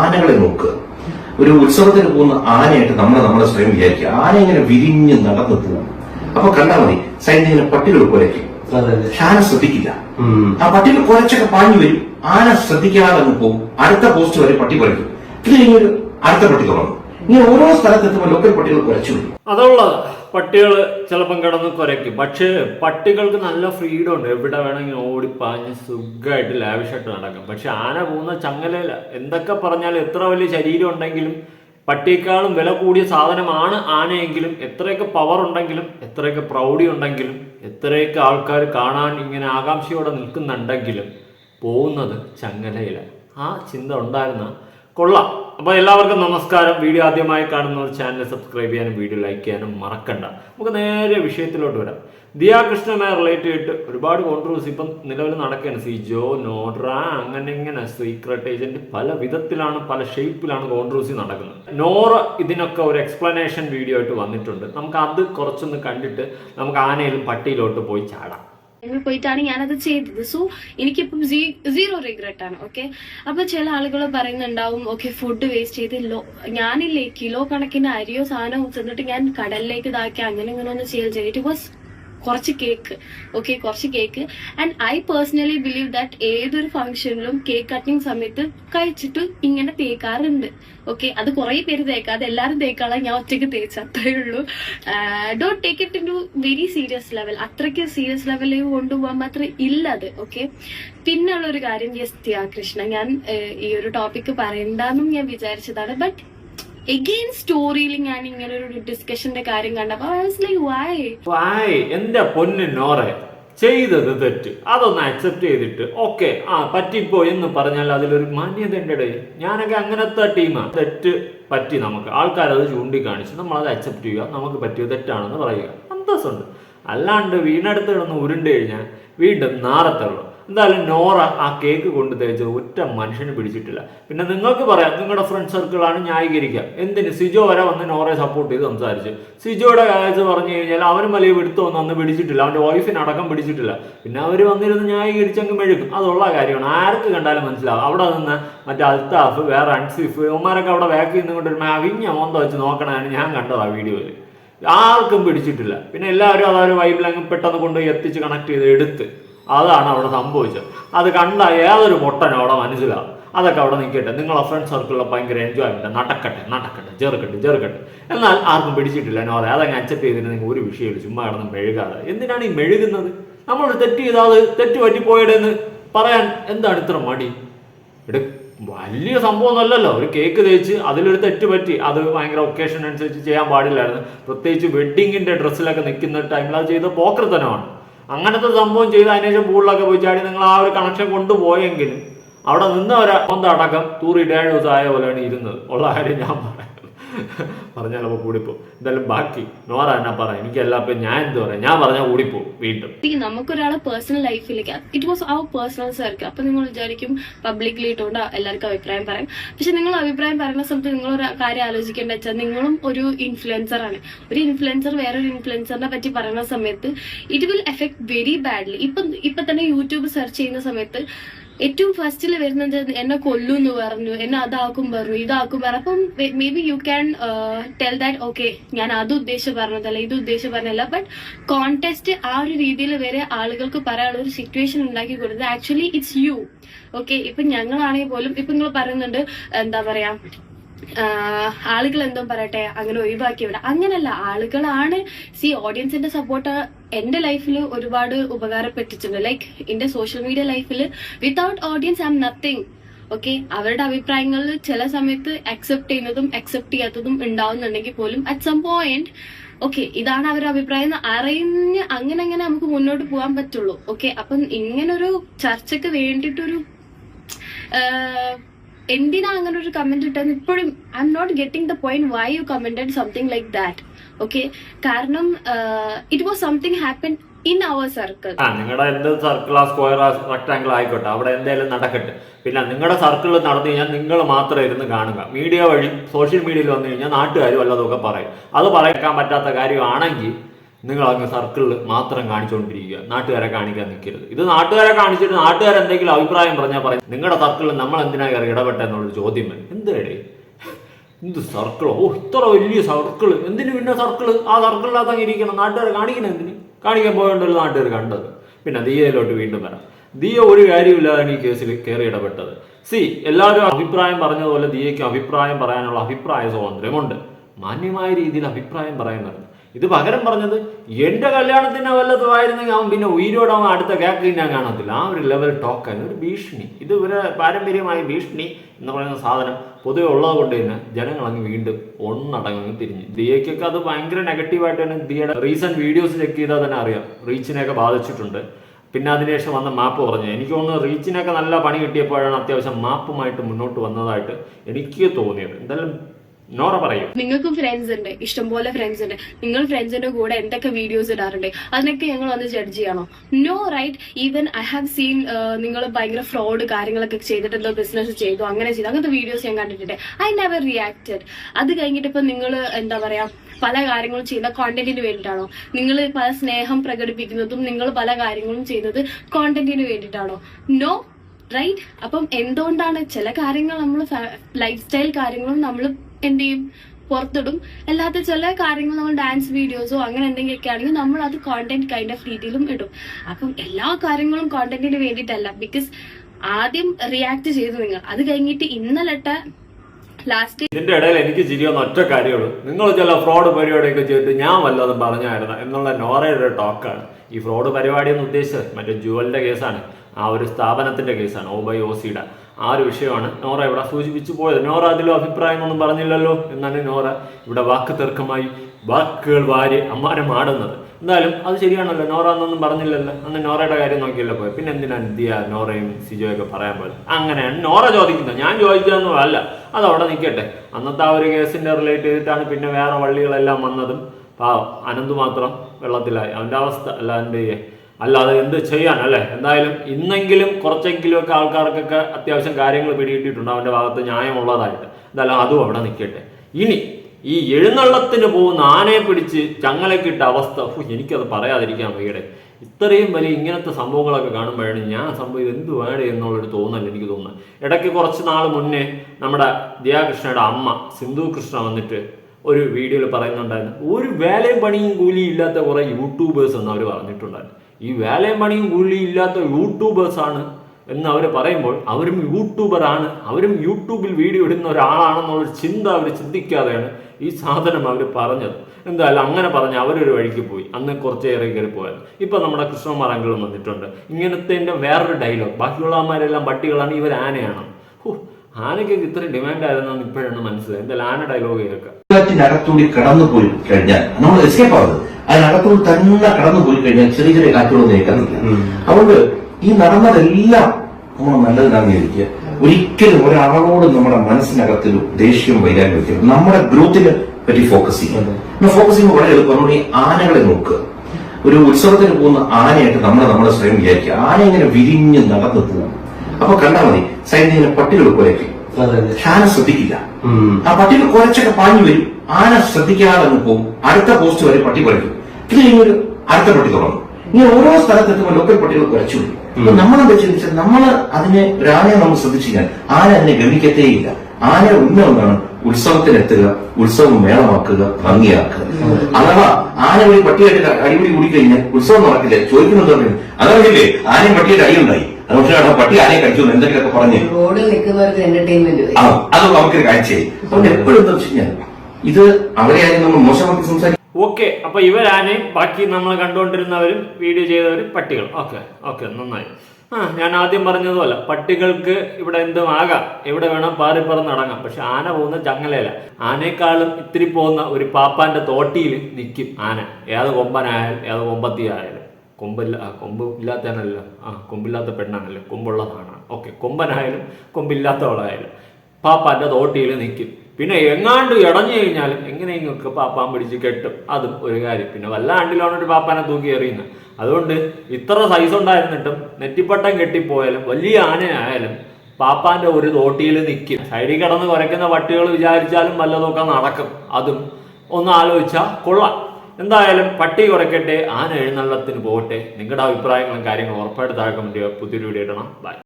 ആനകളെ നോക്കുക ഒരു ഉത്സവത്തിന് പോകുന്ന ആനയായിട്ട് നമ്മൾ നമ്മുടെ സ്വയം വിചാരിക്കുക. ആന ഇങ്ങനെ വിരിഞ്ഞ് നടന്നു പോകും അപ്പൊ കണ്ടാൽ മതി സൈഡിൽ ഇങ്ങനെ പട്ടികൾ കുരയ്ക്കും ആന ശ്രദ്ധിക്കില്ല. ആ പട്ടികൾ കുറച്ചൊക്കെ പാഞ്ഞു വരും. ആന ശ്രദ്ധിക്കാതെ പോകും അടുത്ത പോസ്റ്റ് വരെ പട്ടി കുരയ്ക്കും ഇത് കഴിഞ്ഞൊരു അടുത്ത പട്ടി തുറന്നു ഇങ്ങനെ ഓരോ സ്ഥലത്തെത്തുമ്പോൾ ലോക്കൽ പട്ടികൾ കുറച്ചു അതുള്ളത്. പട്ടികൾ ചിലപ്പം കിടന്ന് കുരയ്ക്കും. പക്ഷേ പട്ടികൾക്ക് നല്ല ഫ്രീഡം ഉണ്ട്. എവിടെ വേണമെങ്കിലും ഓടിപ്പാഞ്ഞ് സുഖമായിട്ട് ലാവിഷായിട്ട് നടക്കും. പക്ഷെ ആന പോകുന്ന ചങ്ങലയില എന്തൊക്കെ പറഞ്ഞാലും എത്ര വലിയ ശരീരം ഉണ്ടെങ്കിലും പട്ടിയേക്കാളും വില കൂടിയ സാധനമാണ് ആനയെങ്കിലും. എത്രയൊക്കെ പവർ ഉണ്ടെങ്കിലും എത്രയൊക്കെ പ്രൗഢി ഉണ്ടെങ്കിലും എത്രയൊക്കെ ആൾക്കാർ കാണാൻ ഇങ്ങനെ ആകാംക്ഷയോടെ നിൽക്കുന്നുണ്ടെങ്കിലും പോകുന്നത് ചങ്ങലയില. ആ ചിന്ത ഉണ്ടായിരുന്ന കൊള്ളാം. അപ്പോൾ എല്ലാവർക്കും നമസ്കാരം. വീഡിയോ ആദ്യമായി കാണുന്നവർ ചാനൽ സബ്സ്ക്രൈബ് ചെയ്യാനും വീഡിയോ ലൈക്ക് ചെയ്യാനും മറക്കണ്ട. നമുക്ക് നേരെ വിഷയത്തിലോട്ട് വരാം. ദിയാ കൃഷ്ണമായി റിലേറ്റ് ചെയ്തിട്ട് ഒരുപാട് കോൺട്രവേഴ്സി ഇപ്പം നിലവിൽ നടക്കുകയാണ്. സി ജോ നോഡ്ര അങ്ങനെ ഇങ്ങനെ സീക്രട്ട് ഏജന്റ് പല വിധത്തിലാണ് പല ഷേപ്പിലാണ് കോൺട്രവേഴ്സി നടക്കുന്നത്. നോറ ഇതിനൊക്കെ ഒരു എക്സ്പ്ലനേഷൻ വീഡിയോ ആയിട്ട് വന്നിട്ടുണ്ട്. നമുക്ക് അത് കുറച്ചൊന്ന് കണ്ടിട്ട് നമുക്ക് ആനയിലും പട്ടിയിലോട്ട് പോയി ചാടാം. ഞങ്ങൾ പോയിട്ടാണ് ഞാനത് ചെയ്തത്. സോ എനിക്കിപ്പം സീറോ റിഗ്രറ്റ് ആണ് ഓക്കെ അപ്പൊ ചില ആളുകൾ പറയുന്നുണ്ടാവും ഓക്കെ ഫുഡ് വേസ്റ്റ് ചെയ്ത് ലോ ഞാനില്ലേ കിലോ കണക്കിന് അരിയോ സാധനമോ ചെന്നിട്ട് ഞാൻ കടലിലേക്ക് ഇതാക്കി അങ്ങനെ ഇങ്ങനെ ഒന്ന് ചെയ്യൽ ചെയ്തിട്ട് വാസ് കുറച്ച് കേക്ക് ഓക്കെ കുറച്ച് cake and I personally believe that ഏതൊരു ഫംഗ്ഷനിലും കേക്ക് കട്ടിങ് സമയത്ത് കഴിച്ചിട്ട് ഇങ്ങനെ തേക്കാറുണ്ട്. ഓക്കെ അത് കുറെ പേര് തേക്കാതെ എല്ലാവരും തേക്കാളാ ഞാൻ ഒറ്റയ്ക്ക് തേച്ച അത്രേ ഉള്ളൂ. Don't take it in to very serious level അത്രയ്ക്ക് സീരിയസ് ലെവലിൽ കൊണ്ടുപോകാൻ മാത്രം ഇല്ല അത് ഓക്കെ പിന്നെയുള്ള ഒരു കാര്യം യെസ് കൃഷ്ണ ഞാൻ ഈ ഒരു ടോപ്പിക്ക് പറയണ്ടെന്നും ഞാൻ വിചാരിച്ചതാണ്. ബട്ട് എഗെയിൻ സ്റ്റോറിയിൽ ഞാൻ ഇങ്ങനെ ഒരു ഡിസ്കഷന്റെ കാര്യം കണ്ടപ്പോ ഐ വാസ് ലൈക്ക് വൈ വായ് എന്റെ പൊന്നു നോറെ ചെയ്തത് തെറ്റ്. അതൊന്ന് അക്സെപ്റ്റ് ചെയ്തിട്ട് ഓക്കെ ആ പറ്റിപ്പോ എന്ന് പറഞ്ഞാൽ അതിലൊരു മാന്യത ഉണ്ട് ഞാനൊക്കെ അങ്ങനത്തെ ടീമാ തെറ്റ് പറ്റി നമുക്ക്. ആൾക്കാരത് ചൂണ്ടിക്കാണിച്ച് നമ്മൾ അത് അക്സെപ്റ്റ് ചെയ്യുക. നമുക്ക് പറ്റിയ തെറ്റാണെന്ന് പറയുക. അന്തസ്സുണ്ട് അല്ലാണ്ട് വീണടുത്ത് കിടന്ന് ഉരുണ്ട് കഴിഞ്ഞാൽ വീണ്ടും നാറത്തുള്ളൂ. എന്തായാലും നോറ ആ കേക്ക് കൊണ്ട് തേച്ചത് ഒറ്റ മനുഷ്യന് പിടിച്ചിട്ടില്ല. പിന്നെ നിങ്ങൾക്ക് പറയാം നിങ്ങളുടെ ഫ്രണ്ട് സർക്കിളാണ് ന്യായീകരിക്കുക. എന്തിന്? സിജോ വരെ വന്ന് നോറയെ സപ്പോർട്ട് ചെയ്ത് സംസാരിച്ച്. സിജോയുടെ കാര്യം പറഞ്ഞു കഴിഞ്ഞാൽ അവനും വലിയ പിടുത്തമൊന്നും അന്ന് പിടിച്ചിട്ടില്ല. അവന്റെ വൈഫിനടക്കം പിടിച്ചിട്ടില്ല. പിന്നെ അവർ വന്നിരുന്ന് ന്യായീകരിച്ചങ്ങ് മെഴുകും. അതുള്ള കാര്യമാണ്. ആർക്ക് കണ്ടാലും മനസ്സിലാവും. അവിടെ നിന്ന് മറ്റേ അൽത്താഫ് വേറെ അൻസിഫ് ഇവന്മാരൊക്കെ അവിടെ ബാക്കിൽ നിന്നുകൊണ്ട് ഒരു അവിഞ്ഞ മോന്ത വെച്ച് നോക്കണതാണ് ഞാൻ കണ്ടത് ആ വീഡിയോയിൽ ആർക്കും പിടിച്ചിട്ടില്ല. പിന്നെ എല്ലാവരും അതൊരു വൈബിൽ അങ്ങ് പെട്ടെന്ന് കൊണ്ട് എത്തിച്ച് കണക്ട് ചെയ്ത് എടുത്ത്. അതാണ് അവിടെ സംഭവിച്ചത്. അത് കണ്ട ഏതൊരു പൊട്ടനും അവിടെ മനസ്സിലാവും അതൊക്കെ അവിടെ നിൽക്കട്ടെ നിങ്ങളെ ഫ്രണ്ട് സർക്കിളിൽ ഭയങ്കര എൻജോയ്മെന്റ് നടക്കട്ടെ നടക്കട്ടെ ചെറുക്കട്ടെ ചെറുക്കട്ടെ. എന്നാൽ ആർക്കും പിടിച്ചിട്ടില്ല നോറെ അതങ്ങ് അക്സെപ്റ്റ് ചെയ്തിട്ട് നിങ്ങൾ ഒരു വിഷയമില്ല. ചുമ്മാ കിടന്ന് മെഴുകാതെ. എന്തിനാണ് ഈ മെഴുകുന്നത്? നമ്മൾ തെറ്റ് ചെയ്താൽ തെറ്റ് പറ്റിപ്പോയടെന്ന് പറയാൻ എന്താണ് ഇത്ര മടി? എടു വലിയ സംഭവമൊന്നുമല്ലല്ലോ. ഒരു കേക്ക് തേച്ച് അതിലൊരു തെറ്റ് പറ്റി അത് ഭയങ്കര ഒക്കേഷൻ അനുസരിച്ച് ചെയ്യാൻ പാടില്ലായിരുന്നു. പ്രത്യേകിച്ച് വെഡ്ഡിങ്ങിന്റെ ഡ്രസ്സിലൊക്കെ നിൽക്കുന്ന ടൈമിൽ അത് ചെയ്ത പോക്കൃത്തനമാണ് അങ്ങനത്തെ സംഭവം ചെയ്ത് അതിനുശേഷം പൂളിലൊക്കെ പോയി ചാടി നിങ്ങൾ ആ ഒരു കണക്ഷൻ കൊണ്ടുപോയെങ്കിലും അവിടെ നിന്നവരെ സ്വന്തം അടക്കം തൂറി ദിവസം ആയ പോലെയാണ് ഇരുന്നത്. ഉള്ള കാര്യം ഞാൻ പറയാം. പറഞ്ഞാലപ്പോൾ കൂടിപ്പോ. എന്തായാലും ബാക്കി നോറ എന്നാ പറ. എനിക്ക് ഇപ്പൊ ഞാൻ എന്ത് പറയാ? ഞാൻ പറഞ്ഞാൽ കൂടിപ്പോ വീണ്ടും. നമുക്കൊരാളെ പേഴ്സണൽ ലൈഫിലേക്ക് it was our personal circle അപ്പൊ നിങ്ങൾ വിചാരിക്കും പബ്ലിക്ലി ഇട്ടുകൊണ്ട് എല്ലാവർക്കും അഭിപ്രായം പറയാം. പക്ഷെ നിങ്ങൾ അഭിപ്രായം പറയുന്ന സമയത്ത് നിങ്ങൾ ഒരു കാര്യം ആലോചിക്കേണ്ട വെച്ചാൽ നിങ്ങളും ഒരു ഇൻഫ്ലുവൻസർ ആണ്. ഒരു ഇൻഫ്ലുവൻസർ വേറൊരു ഇൻഫ്ലുവൻസറിനെ പറ്റി പറയുന്ന സമയത്ത് it will effect very badly ഇപ്പൊ ഇപ്പൊ തന്നെ യൂട്യൂബ് സെർച്ച് ചെയ്യുന്ന സമയത്ത് ഏറ്റവും ഫസ്റ്റിൽ വരുന്നത് എന്നെ കൊല്ലു എന്ന് പറഞ്ഞു എന്നെ അതാക്കും പറഞ്ഞു ഇതാക്കും പറഞ്ഞു. അപ്പം maybe you can tell that okay ഞാൻ അത് ഉദ്ദേശിച്ച് പറഞ്ഞതല്ല ഇത് ഉദ്ദേശിച്ച് പറഞ്ഞല്ല ബട്ട് കോൺടെസ്റ്റ് ആ ഒരു രീതിയിൽ വരെ ആളുകൾക്ക് പറയാനുള്ള ഒരു സിറ്റുവേഷൻ ഉണ്ടാക്കി കൊടുത്തത് ആക്ച്വലി ഇറ്റ്സ് യു ഓക്കെ ഇപ്പൊ ഞങ്ങളാണെങ്കിൽ പോലും ഇപ്പൊ നിങ്ങൾ പറയുന്നുണ്ട് എന്താ പറയാ ആളുകൾ എന്തോ പറയട്ടെ അങ്ങനെ ഒഴിവാക്കി വിടാം. അങ്ങനല്ല ആളുകളാണ് സി ഓഡിയൻസിന്റെ സപ്പോർട്ട് എന്റെ ലൈഫിൽ ഒരുപാട് ഉപകാരപ്പെട്ടിട്ടുണ്ട്. ലൈക്ക് എന്റെ സോഷ്യൽ മീഡിയ ലൈഫിൽ without audience I'm nothing okay അവരുടെ അഭിപ്രായങ്ങൾ ചില സമയത്ത് അക്സെപ്റ്റ് ചെയ്യുന്നതും അക്സെപ്റ്റ് ചെയ്യാത്തതും ഉണ്ടാവുന്നുണ്ടെങ്കിൽ പോലും അറ്റ് സം പോയിന്റ് ഓക്കെ ഇതാണ് അവരുടെ അഭിപ്രായം എന്ന് അറിഞ്ഞ് അങ്ങനെ അങ്ങനെ നമുക്ക് മുന്നോട്ട് പോകാൻ പറ്റുള്ളൂ. ഓക്കെ അപ്പം ഇങ്ങനൊരു ചർച്ചയ്ക്ക് വേണ്ടിയിട്ടൊരു എന്തിനാ അങ്ങനെ ഒരു കമന്റ് ഇട്ടെന്ന് ഇപ്പോഴും I'm not getting the point why you commented something like that okay കാരണം it was something happen in our circle ആ നിങ്ങളുടെ എന്ത് ആ സ്ക്വയർ റെക്ടാങ്കിൾ ആയിക്കോട്ടെ. അവിടെ എന്തായാലും നടക്കട്ടെ. പിന്നെ നിങ്ങളുടെ സർക്കിളിൽ നടന്നു കഴിഞ്ഞാൽ നിങ്ങൾ മാത്രം ഇരുന്ന് കാണുക. മീഡിയ വഴി സോഷ്യൽ മീഡിയയിൽ വന്നു കഴിഞ്ഞാൽ നാട്ടുകാർ വല്ലതൊക്കെ പറയും. അത് പറയാൻ പറ്റാത്ത കാര്യമാണെങ്കിൽ നിങ്ങൾ അങ്ങ് സർക്കിളിൽ മാത്രം കാണിച്ചുകൊണ്ടിരിക്കുക നാട്ടുകാരെ കാണിക്കാൻ നിൽക്കരുത്. ഇത് നാട്ടുകാരെ കാണിച്ചിട്ട് നാട്ടുകാരെന്തെങ്കിലും അഭിപ്രായം പറഞ്ഞാൽ പറയും. നിങ്ങളുടെ സർക്കിളിൽ നമ്മൾ എന്തിനാ കയറി ഇടപെട്ടെന്നുള്ളൊരു ചോദ്യം വരും. എന്തേടേ എന്ത് സർക്കിൾ ഓ ഇത്ര വലിയ സർക്കിൾ എന്തിനു പിന്നെ സർക്കിൾ ആ സർക്കിളിനകത്ത് അങ്ങ് ഇരിക്കണം. നാട്ടുകാർ കാണിക്കണം എന്തിന്? കാണിക്കാൻ പോയോണ്ടല്ലോ നാട്ടുകാർ കണ്ടത്. പിന്നെ ദിയയിലോട്ട് വീണ്ടും വരാം. ദിയ ഒരു കാര്യമില്ലാതാണ് ഈ കേസിൽ കയറി ഇടപെട്ടത്. സി എല്ലാവരും അഭിപ്രായം പറഞ്ഞതുപോലെ ദിയയ്ക്ക് അഭിപ്രായം പറയാനുള്ള അഭിപ്രായ സ്വാതന്ത്ര്യമുണ്ട്. മാന്യമായ രീതിയിൽ അഭിപ്രായം പറയുന്നത് ഇത് പകരം പറഞ്ഞത് എന്റെ കല്യാണത്തിന് വല്ലതുമായിരുന്നെങ്കിൽ അവൻ പിന്നെ ഉയരോട് അവൻ അടുത്ത കേക്ക് ഞാൻ കാണത്തില്ല. ആ ഒരു ലെവൽ ടോക്കൻ ഒരു ഭീഷണി. ഇത് ഒരു പാരമ്പര്യമായ ഭീഷണി എന്ന് പറയുന്ന സാധനം പൊതുവെ ഉള്ളത് കൊണ്ട് തന്നെ ജനങ്ങൾ അങ്ങ് വീണ്ടും ഒന്നടങ്ങ് തിരിഞ്ഞു. ദിയയ്ക്കൊക്കെ അത് ഭയങ്കര നെഗറ്റീവായിട്ട് തന്നെ ദിയയുടെ റീസെന്റ് വീഡിയോസ് ചെക്ക് ചെയ്താൽ തന്നെ അറിയാം. റീച്ചിനെയൊക്കെ ബാധിച്ചിട്ടുണ്ട്. പിന്നെ അതിനുശേഷം വന്ന മാപ്പ് പറഞ്ഞു. എനിക്ക് തോന്നുന്നു റീച്ചിനൊക്കെ നല്ല പണി കിട്ടിയപ്പോഴാണ് അത്യാവശ്യം മാപ്പുമായിട്ട് മുന്നോട്ട് വന്നതായിട്ട് എനിക്ക് തോന്നിയത്. എന്തായാലും നോറ പറയും. നിങ്ങൾക്കും ഫ്രണ്ട്സ് ഉണ്ട്. ഇഷ്ടംപോലെ ഫ്രണ്ട്സ് ഉണ്ട്. നിങ്ങൾ ഫ്രണ്ട്സിന്റെ കൂടെ എന്തൊക്കെ വീഡിയോസ് ഇടാറുണ്ട്? അതിനൊക്കെ ഞങ്ങൾ വന്ന് ജഡ്ജ് ചെയ്യണോ? No right even I have seen നിങ്ങൾ ഭയങ്കര ഫ്രോഡ് കാര്യങ്ങളൊക്കെ ചെയ്തിട്ട് എന്തോ ബിസിനസ് ചെയ്തു അങ്ങനെ ചെയ്തു. അങ്ങനത്തെ വീഡിയോസ് ഞാൻ കണ്ടിട്ടുണ്ട്. ഐ നെവർ റിയാക്റ്റഡ് അത് കഴിഞ്ഞിട്ട് ഇപ്പൊ നിങ്ങൾ എന്താ പറയാ പല കാര്യങ്ങളും ചെയ്യുന്ന കോണ്ടന്റിന് വേണ്ടിയിട്ടാണോ? നിങ്ങൾ പല സ്നേഹം പ്രകടിപ്പിക്കുന്നതും നിങ്ങൾ പല കാര്യങ്ങളും ചെയ്യുന്നത് കോണ്ടന്റിന് വേണ്ടിയിട്ടാണോ? നോ റൈറ്റ് അപ്പം എന്തുകൊണ്ടാണ് ചില കാര്യങ്ങൾ നമ്മൾ ലൈഫ് സ്റ്റൈൽ കാര്യങ്ങളും നമ്മൾ എന്ത് ചെയ്യും? പുറത്തിടും. അല്ലാത്ത ചില കാര്യങ്ങൾ നമ്മൾ ഡാൻസ് വീഡിയോസോ അങ്ങനെ എന്തെങ്കിലുമൊക്കെ ആണെങ്കിൽ നമ്മൾ അത് കോണ്ടന്റ് കൈൻഡ് ഓഫ് രീതിയിലും ഇടും. അപ്പം എല്ലാ കാര്യങ്ങളും കോണ്ടന്റിന് വേണ്ടിയിട്ടല്ല. ബിക്കോസ് ആദ്യം റിയാക്ട് ചെയ്തു നിങ്ങൾ. അത് കഴിഞ്ഞിട്ട് ഇന്നലെട്ട ലാസ്റ്റ് ഇതിന്റെ ഇടയിൽ എനിക്ക് ചിരിയൊന്ന് ഒറ്റ കാര്യമുള്ളൂ. നിങ്ങൾ ചില ഫ്രോഡ് പരിപാടിയൊക്കെ ചെയ്തിട്ട് ഞാൻ വല്ലതും പറഞ്ഞായിരുന്നു? എന്നുള്ള നോറയുടെ ടോക്കാണ് ഈ ഫ്രോഡ് പരിപാടി എന്ന് ഉദ്ദേശിച്ചത് മറ്റേ ജുവലിന്റെ കേസാണ്. ആ ഒരു സ്ഥാപനത്തിന്റെ കേസാണ് ഒ ബൈ ഒ സിയുടെ. ആ ഒരു വിഷയമാണ് നോറ ഇവിടെ സൂചിപ്പിച്ചു പോയത്. നോറ അതിലും അഭിപ്രായമൊന്നും പറഞ്ഞില്ലല്ലോ എന്നാണ് നോറ ഇവിടെ വാക്ക് തർക്കമായി വാക്കുകൾ വാരി അമ്മാരെ മാടുന്നത് എന്തായാലും അത് ശരിയാണല്ലോ നോറ എന്നൊന്നും പറഞ്ഞില്ലല്ലോ. അന്ന് നോറയുടെ കാര്യം നോക്കിയല്ലോ പോയത് പിന്നെ എന്തിനാണ് ഇന്ത്യ നോറയും സിജോയൊക്കെ പറയാൻ പോയത്? അങ്ങനെയാണ് നോറ ചോദിക്കുന്നത്. ഞാൻ ചോദിച്ചതൊന്നും അല്ല. അത് അവിടെ നിൽക്കട്ടെ. അന്നത്തെ ആ ഒരു കേസിന്റെ റിലേറ്റ് ചെയ്തിട്ടാണ് പിന്നെ വേറെ വള്ളികളെല്ലാം വന്നതും. പാവം അനന്ത് മാത്രം വെള്ളത്തിലായി. അവന്റെ അവസ്ഥ അല്ല ചെയ്യേ അല്ലാതെ എന്ത് ചെയ്യാൻ അല്ലേ എന്തായാലും ഇന്നെങ്കിലും കുറച്ചെങ്കിലും ഒക്കെ ആൾക്കാർക്കൊക്കെ അത്യാവശ്യം കാര്യങ്ങൾ പിടികിട്ടിയിട്ടുണ്ട്. അവന്റെ ഭാഗത്ത് ന്യായമുള്ളതായിട്ട്. എന്തായാലും അതും അവിടെ നിൽക്കട്ടെ. ഇനി ഈ എഴുന്നള്ളത്തിന് പോകുന്ന ആനയെ പിടിച്ച് ചങ്ങലക്കിട്ട അവസ്ഥ എനിക്കത് പറയാതിരിക്കാൻ വയ്യടെ. ഇത്രയും വലിയ ഇങ്ങനത്തെ സംഭവങ്ങളൊക്കെ കാണുമ്പോഴാണ് ഞാൻ സംഭവം എന്ത് വേണം എന്നുള്ളൊരു തോന്നൽ എനിക്ക് തോന്നുന്നത്. ഇടയ്ക്ക് കുറച്ച് നാൾ മുന്നേ നമ്മുടെ ദിയാകൃഷ്ണയുടെ അമ്മ സിന്ധു കൃഷ്ണ വന്നിട്ട് ഒരു വീഡിയോയിൽ പറയുന്നുണ്ടായിരുന്നു. ഒരു വേലയും പണിയും കൂലിയും ഇല്ലാത്ത കുറെ യൂട്യൂബേഴ്സ് എന്ന് അവർ പറഞ്ഞിട്ടുണ്ടായിരുന്നു. ഈ വേലയും പണിയും കൂലിയും ഇല്ലാത്ത യൂട്യൂബേഴ്സ് ആണ് എന്ന് അവർ പറയുമ്പോൾ അവരും യൂട്യൂബറാണ് അവരും യൂട്യൂബിൽ വീഡിയോ ഇടുന്ന ഒരാളാണെന്നുള്ളൊരു ചിന്ത അവർ ചിന്തിക്കാതെയാണ് ഈ സാധനം അവർ പറഞ്ഞത്. എന്തായാലും അങ്ങനെ പറഞ്ഞ് അവരൊരു വഴിക്ക് പോയി. അന്ന് കുറച്ചേറെ കയറി പോയത് ഇപ്പൊ നമ്മുടെ കൃഷ്ണമാരെങ്കിലും വന്നിട്ടുണ്ട്. ഇങ്ങനത്തെ വേറൊരു ഡയലോഗ് ബാക്കിയുള്ളവന്മാരെല്ലാം പട്ടികളാണ് ഇവർ ആനയാണ്. ആനയ്ക്ക് ഇത്ര ഡിമാൻഡ് ആയിരുന്നെന്ന് ഇപ്പോഴാണ് മനസ്സിലായത്. എന്തായാലും ആന ഡയലോഗ് കേൾക്കാം കടന്നു പോയി കഴിഞ്ഞാൽ നമ്മൾ എസ്കേപ്പ് ആവുന്നത് അതിനകത്തൂടി തന്നെ കടന്നു പോയി കഴിഞ്ഞാൽ ചെറിയ ചെറിയ കാറ്റുകളൊന്നും ഏൽക്കുന്നില്ല അതുകൊണ്ട് ഈ നടന്നതെല്ലാം നമ്മൾ നല്ലതിനാണെന്ന് വിചാരിക്കുക. ഒരിക്കലും ഒരാളോട് നമ്മുടെ മനസ്സിനകത്തൊരു ദേഷ്യം വരാൻ വെക്കരുത് നമ്മുടെ ഗ്രോത്തിനെ പറ്റി ഫോക്കസ് ചെയ്യുക. ഫോക്കസ് ചെയ്യുമ്പോൾ വളരെ എളുപ്പമാണ് ഈ ആനകളെ നോക്കുക. ഒരു ഉത്സവത്തിന് പോകുന്ന ആനയായിട്ട് നമ്മൾ നമ്മളെ സ്വയം വിചാരിക്കുക. ആന ഇങ്ങനെ വിരിഞ്ഞ് നടന്നു പോകും. അപ്പൊ കണ്ടാൽ മതി സൈഡിൽ ഇങ്ങനെ പട്ടികൾ കുരയ്ക്കും ആന ശ്രദ്ധിക്കില്ല. ആ പട്ടികൾ കുറച്ചൊക്കെ പാഞ്ഞു വരും. ആന ശ്രദ്ധിക്കാതെ പോകും. അടുത്ത പോസ്റ്റ് വരെ പട്ടി കുരയ്ക്കും ഇത് കഴിഞ്ഞൊരു അടുത്ത പട്ടി തുടങ്ങും. ഇങ്ങനെ ഓരോ സ്ഥലത്തെത്തുമ്പോൾ ലോക്കൽ പട്ടികൾ കുറച്ചു അപ്പൊ നമ്മളെന്താ ചിന്തിച്ചാൽ നമ്മൾ അതിനെ ഒരാളെ നമ്മൾ ശ്രദ്ധിച്ചാൽ ആരെ അതിനെ ഗമിക്കത്തേയില്ല ആരെ ഉന്നം എന്താണ് ഉത്സവത്തിനെത്തുക ഉത്സവം മേളമാക്കുക ഭംഗിയാക്കുക. അഥവാ ആന ഒരു പട്ടിയായിട്ട് അടിപിടി കൂടിക്കഴിഞ്ഞാൽ ഉത്സവം നടക്കില്ല. ചോദിക്കുന്നത് പറഞ്ഞു അതറിയില്ലേ ആനയും പട്ടിയുടെ അടിയുണ്ടായി അതുകൊണ്ടാണ് പട്ടി ആനയെ കഴിച്ചു എന്തെങ്കിലുമൊക്കെ പറഞ്ഞ്. അത് നമുക്കൊരു കാഴ്ചയായി. അതുകൊണ്ട് എപ്പോഴും എന്താ വെച്ച് കഴിഞ്ഞാൽ ഇത് അവരെ ആരും നമ്മൾ മോശമാക്കി സംസാരിക്കും. ഓക്കെ അപ്പൊ ഇവരാനയും ബാക്കി നമ്മൾ കണ്ടുകൊണ്ടിരുന്നവരും വീഡിയോ ചെയ്തവരും പട്ടികൾ. ഓക്കെ ഓക്കെ നന്നായി. ആ ഞാൻ ആദ്യം പറഞ്ഞതുപോലെ പട്ടികൾക്ക് ഇവിടെ എന്തും ആകാം. എവിടെ വേണം പാറിപ്പറന്ന് അടങ്ങാം. പക്ഷെ ആന പോകുന്ന ചങ്ങലയില ആനയെക്കാളും ഇത്തിരി പോകുന്ന ഒരു പാപ്പാന്റെ തോട്ടിയിൽ നിൽക്കും ആന. ഏത് കൊമ്പനായാലും ഏത് കൊമ്പത്തി ആയാലും കൊമ്പില്ല കൊമ്പ് ഇല്ലാത്തവനല്ല ആ കൊമ്പില്ലാത്ത പെണ്ണാണല്ലോ. കൊമ്പുള്ളതാണ് ഓക്കെ കൊമ്പനായാലും കൊമ്പില്ലാത്തവളായാലും പാപ്പാന്റെ തോട്ടിയിൽ നിൽക്കും. പിന്നെ എങ്ങാണ്ട് ഇടഞ്ഞു കഴിഞ്ഞാലും എങ്ങനെയെങ്കിലും പാപ്പാൻ പിടിച്ച് കെട്ടും. അതും ഒരു കാര്യം. പിന്നെ വല്ല ആണ്ടിലാണ് ഒരു പാപ്പാനെ തൂക്കി എറിയുന്നത് അതുകൊണ്ട് ഇത്ര സൈസ് ഉണ്ടായിരുന്നിട്ടും നെറ്റിപ്പട്ടം കെട്ടിപ്പോയാലും വലിയ ആനയായാലും പാപ്പാന്റെ ഒരു തോട്ടിയിൽ നിൽക്കും. സൈഡിൽ കിടന്ന് കുരയ്ക്കുന്ന പട്ടികൾ വിചാരിച്ചാലും വല്ലതൊക്കെ നടക്കും. അതും ഒന്ന് ആലോചിച്ചാൽ കൊള്ളാം. എന്തായാലും പട്ടി കുറയ്ക്കട്ടെ ആന എഴുന്നള്ളത്തിന് പോകട്ടെ. നിങ്ങളുടെ അഭിപ്രായങ്ങളും കാര്യങ്ങളും ഉറപ്പായിട്ട് താഴെ പുതിയൊരു വീഡിയോ ഇടണം ബൈ